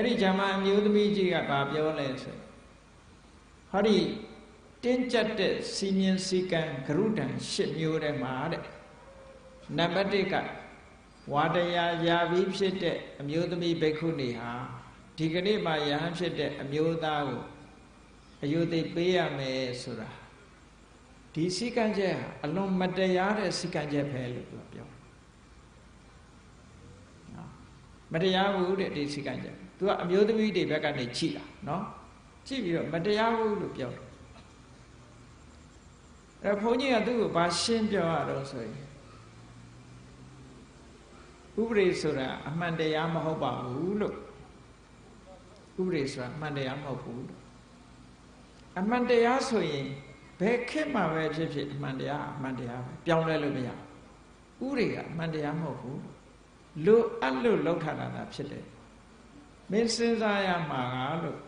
အဲ့ဒီဂျမအမျိုးသမီးကြီးကဘာပြောလဲဆိုဟောဒီတင်းကျပ်တဲ့စီမင်းစီကံဂရုတံ၈မျိုးထဲမှာတဲ့နံပါတ်1ကဝါတရားယာပြီးဖြစ်တဲ့အမျိုးသမီးဘိက္ခုနီဟာဒီကနေ့မှယဟန်ဖြစ်တဲ့အမျိုးသားကိုအယုသိပေးရမယ်ဆိုတာဒီစီကံချက်ဟာအလွန်မတရားတဲ့စီကံချက်ပဲလို့ပြောပြောနော် မတရားဘူးတဲ့ဒီစီကံချက်သူကအမျိုးသမီးတွေဘက်ကနေကြည်တာနော်ကြည့်ပြီးတော့မတရားဘူးလို့ပြောတယ်အဲဘုန်းကြီးကသူ့ကိုဘာရှင်းပြောရတော့ဆိုရင်ဥပရိဆိုတာအမှန်တရားမဟုတ်ပါဘူးလို့ဥပရိဆိုတာအမှန်တရားမဟုတ်ဘူးလို့အမှန်တရားဆိုရင်ဘယ်ခေတ်မှာပဲဖြစ်ဖြစ်အမှန်တရားအမှန်တရားပဲပြောင်းလဲလို့မရဘူးဥရိကအမှန်တရားမဟုတ်ဘူးလို့ အပ်လို့လောက်ထားတာဖြစ်တယ်မင်းစဉ်းစားရမှာကလို့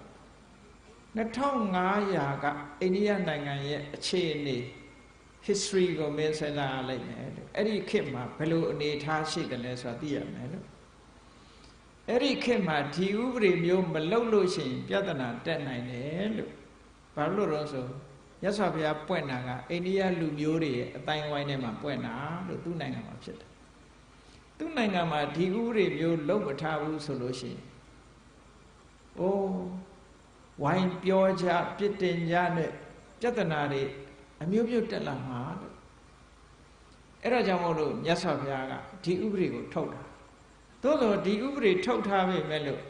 2500ကအိန္ဒိယနိုင်ငံရဲ့အခြေအနေ history ကိုမင်းစဉ်းစားရလိမ့်မယ်လို့အဲ့ဒီခေတ်မှာဘယ်လိုအနေအထားရှိတယ်လဲဆိုတာသိရမယ်လို့အဲ့ဒီခေတ်မှာဒီဥပဒေမျိုးမလုပ်လို့ရှိရင်ပြဿနာတက်နိုင်တယ်လို့ဘာလို့လဲဆိုရသော်ဘုရားပွင့်တာကအိန္ဒိယလူမျိုးတွေရဲ့အတိုင်းဝိုင်းထဲမှာပွင့်တာလို့သူ့နိုင်ငံမှာဖြစ်တယ် သူ့နိုင်ငံမှာဒီဥပဒေမျိုးလုပ်မထားဘူးဆိုလို့ရှိရင်အိုးဝိုင်းပြောကြပြစ်တင်ကြတဲ့ပြဿနာတွေအမျိုးမျိုးတက်လာမှာလို့အဲ့ဒါကြောင့်မို့လို့မြတ်စွာဘုရားကဒီဥပဒေကိုထုတ်တာသို့သောဒီဥပဒေထုတ်ထားပြီမဲ့လို့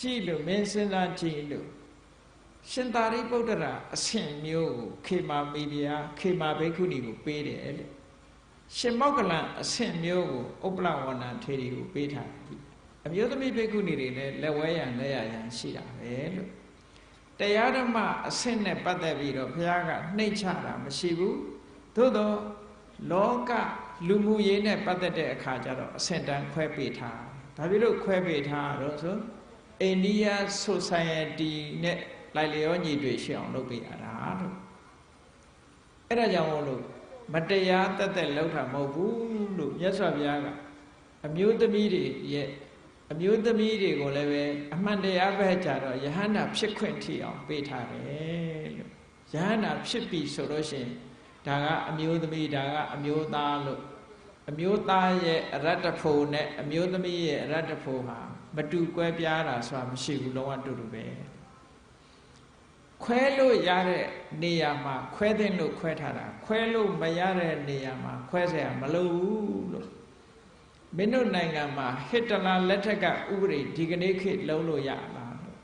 ကြည့်လို့မင်းစဉ်းစားကြည့်လို့ရှင်သာရိပုတ္တရာအဆင့်မျိုးကိုခေမာမိဖုရားခေမာဘိက္ခုနီကိုပေးတယ်လေ ရှင်မောက္ကလံအဆင့်မျိုးကိုဥပ္ပလဝဏထေရီကိုပေးထားတယ်အမျိုးသမီးဘိက္ခုနီတွေလည်းလက်ဝဲရန်လက်ရရန်ရှိတာပဲလို့တရားဓမ္မအဆင့်နဲ့ပတ်သက်ပြီးတော့ဘုရားကနှိမ့်ချတာမရှိဘူးသို့တော့လောကလူမှုရေးနဲ့ပတ်သက်တဲ့အခါကျတော့အဆင့်တန်းခွဲပေးထားဒါဖြစ်လို့ခွဲပေးထားတော့ဆိုအိန္ဒိယ society နဲ့လိုက်လျောညီတွေရှိအောင်လုပ်ပေးရတာလို့အဲ့ဒါကြောင့်မို့လို့ မတရားတက်တက်လောက်တာမဟုတ်ဘူးလို့မြတ်စွာဘုရားကအမျိုးသမီးတွေရဲ့အမျိုးသမီးတွေကိုလည်းပဲအမှန်တရားပဲကြတော့ယဟန္တာဖြစ်ခွင့်ထီအောင်ပေးထားတယ်လို့ယဟန္တာဖြစ်ပြီဆိုလို့ရှိရင်ဒါကအမျိုးသမီးဒါကအမျိုးသားလို့အမျိုးသားရဲ့အရတ္တဖို့နဲ့အမျိုးသမီးရဲ့အရတ္တဖို့ဟာမတူကွဲပြားတာဆိုတာမရှိဘူးလုံးဝတူတူပဲ ခွဲလို့ရတဲ့နေရာမှာခွဲတဲ့လို့ခွဲထားတာခွဲလို့မရတဲ့နေရာမှာခွဲเสียမလို့ဘူးလို့မင်းတို့နိုင်ငံမှာဟစ်တလာလက်ထက်ကဥပဒေဒီကနေ့ခေတ်လုံးလို့ရလားလို့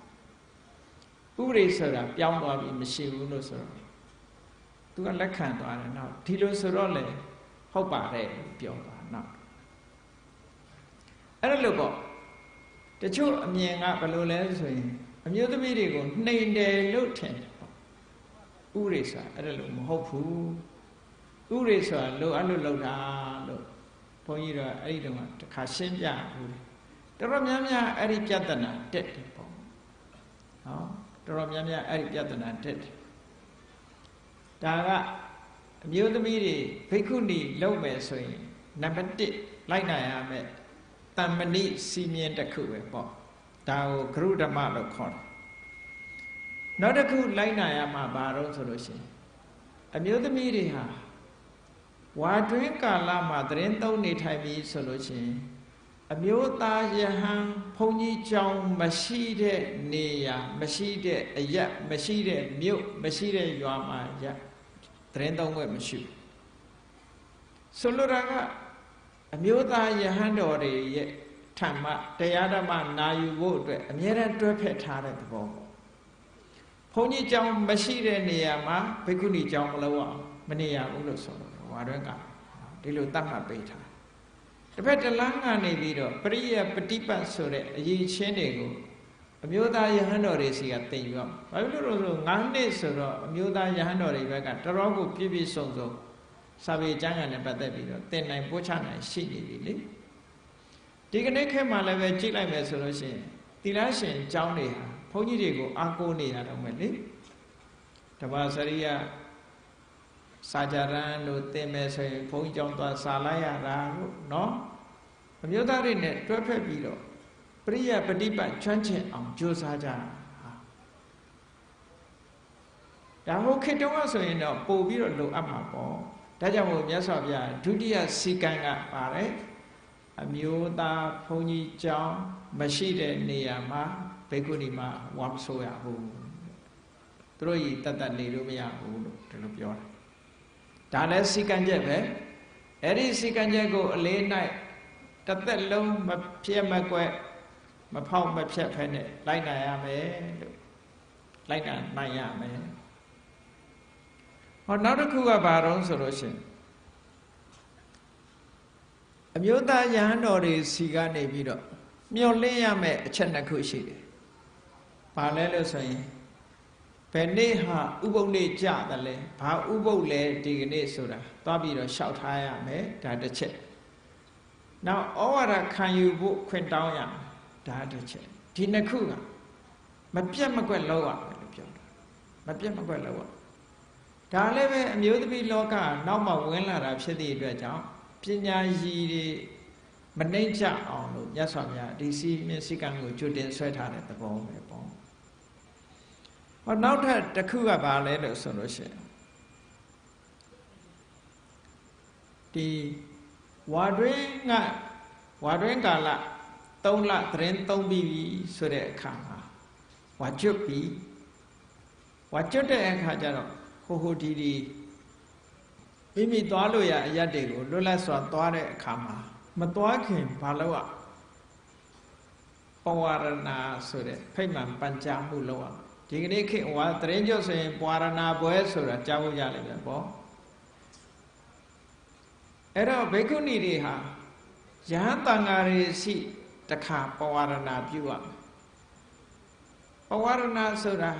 ဥပဒေဆိုတာပြောင်းသွားပြီမရှိဘူးလို့ဆိုတော့သူကလက်ခံသွားတယ်နော်ဒီလိုဆိုတော့လေဟုတ်ပါတယ်ပြောသွားနော်အဲ့ဒါလို့ပေါ့တချို့အမြင်ကဘယ်လိုလဲဆိုရင် အမျိုးသမီးတွေကိုနှိမ်တယ်လို့ထင်တယ်ပေါ့ဥရိဆိုတာအဲ့ဒါလို့မဟုတ်ဘူးဥရိဆိုတာလိုအပ်လို့လောက်တာလို့ဘုန်းကြီးတို့အဲ့ဒီတုန်းကတစ်ခါရှင်းပြဘူးလေတော်တော်များများအဲ့ဒီပြဿနာတက်တယ်ပေါ့နော်တော်တော်များများအဲ့ဒီပြဿနာတက်တယ်ဒါကအမျိုးသမီးတွေဘိက္ခုနီလုပ်မယ်ဆိုရင်နံပါတ်1လိုက်နိုင်ရမယ်တမ္မဏိစီမင်းတစ်ခုပဲပေါ့ ဒါကိုဂရုဓမ္မလို့ခေါ်တယ်နောက်တစ်ခုလိုက်နိုင်ရမှာဘာတော့ဆိုလို့ရှိရင်အမျိုးသမီးတွေဟာဝါတွင်းကာလမှာသတင်းသုံးနေထိုင်ပြီးဆိုလို့ရှိရင်အမျိုးသားယဟန်ဘုန်းကြီးကျောင်းမရှိတဲ့နေရာမရှိတဲ့အရက်မရှိတဲ့မြို့မရှိတဲ့ရွာမှာရက်သတင်းသုံးခွင့်မရှိဘူးဆိုလိုတာကအမျိုးသားယဟန်တော်တွေရဲ့ ထမ္မတရားဓမ္မနာယူဖို့အတွက်အမြဲတမ်းတွဲဖက်ထားတဲ့သဘောပေါ့ဘုန်းကြီးကျောင်းမရှိတဲ့နေရာမှာဘိက္ခုနီကျောင်းမလုပ်အောင်မနေရဘူးလို့ဆိုတော့ဝါတွဲကဒီလိုတတ်မှတ်ပေးထားတစ်ဖက်တလန်းကနေပြီးတော့ပရိယပฏิပတ်ဆိုတဲ့အရေးချင်းတွေကိုအမျိုးသားယဟန်တော်တွေစီကတင်ယူအောင်ဘာဖြစ်လို့လဲဆို9နှစ်ဆိုတော့အမျိုးသားယဟန်တော်တွေဘက်ကတော်တော်ကိုပြည့်ပြည့်စုံစုံစာပေကျမ်းဂန်နဲ့ပတ်သက်ပြီးတော့တင်နိုင်ပို့ချနိုင်ရှိနေပြီလေ ဒီကနေ့ခေတ်မှာလည်းပဲကြည့်လိုက်မယ်ဆိုလို့ရှိရင်သီလရှင်အကြောင်းတွေဟာဘုန်းကြီးတွေကိုအားကိုးနေရတော့မယ်လေတပါစရိယစာကြရန်လို့သင်မယ်ဆိုရင်ဘုန်းကြီးကြောင့်သွားစာလိုက်ရတာလို့နော်အမျိုးသားတွေနဲ့တွဲဖက်ပြီးတော့ပရိယပฏิပတ်ကျွမ်းကျင်အောင်ကြိုးစားကြတာဟာဒါဟုတ်ခေတ္တကဆိုရင်တော့ပို့ပြီးတော့လိုအပ်မှာပေါ့ဒါကြောင့်မို့မြတ်စွာဘုရားဒုတိယစီကံကပါတယ် အမျိုးသားဘုန်းကြီးကျောင်းမရှိတဲ့နေရာမှာဘေကုဏီမှာဝမ်းဆိုးရဘူးသူတို့ကြီးတတ်တတ်နေလို့မရဘူးလို့ဒီလိုပြောတာဒါလည်းစီကံချက်ပဲအဲ့ဒီစီကံချက်ကိုအလေး၌တစ်သက်လုံးမပြည့်မကွက်မဖောက်မဖြတ်ဖဲနဲ့လိုက်နိုင်ရမယ်လို့လိုက်နိုင်နိုင်ရမယ်ဟောနောက်တစ်ခုကဘာတော့ဆိုလို့ရှိရင် အမျိုးသားယဟန်တော်တွေစီကနေပြီးတော့မျောလင်းရမယ်အချက်နှစ်ခုရှိတယ်။ဘာလဲလို့ဆိုရင်ဘယ်နေ့ဟာဥပုပ်နေ့ကြတယ်လဲဘာဥပုပ်လဲဒီကနေ့ဆိုတာသွားပြီးတော့ရှောက်ထားရမယ်ဒါတစ်ချက်။နောက်ဩဝါဒခံယူဖို့ခွင့်တောင်းရမယ်ဒါတစ်ချက်။ဒီနှစ်ခုကမပြတ်မကွက်လောက်ရမယ်လို့ပြောတာ။မပြတ်မကွက်လောက်ရ။ဒါလည်းပဲအမျိုးသမီးလောကနောက်မှဝင်လာတာဖြစ်သည့်အတွက်ကြောင့် ပညာရည်တွေမနှိမ့်ချအောင်လို့မြတ်စွာဘုရားဒီစီမျက်စိကံကိုကြွတင်ဆွဲထားတဲ့သဘောပဲပေါ့ဟောနောက်ထပ်တစ်ခုကဘာလဲလို့ဆိုလို့ရှိရင်ဒီဝါတွင်းကဝါတွင်းကာလ3လသတင်း3ပြီးပြီဆိုတဲ့အခါမှာဝါကျွတ်ပြီဝါကျွတ်တဲ့အခါကျတော့ဟိုဟိုဒီဒီ မိမိသွားလို့ရအရက်တွေကိုလွတ်လပ်စွာသွားတဲ့အခါမှာမသွားခင်ဘာလို့อ่ะပဝရဏဆိုတဲ့ဖိတ်မှန်ပัญจမှုလို့อ่ะဒီကနေ့ခေတ်ဟောတရင်ကျွတ်ဆိုရင်ပဝရဏဘွဲဆိုတာကြားဖို့ရလိမ့်မယ်ပေါ့အဲ့တော့ဘေကုဏီတွေဟာယဟန်တန်ဃာတွေရှိတခါပဝရဏပြုရမယ်ပဝရဏဆိုတာ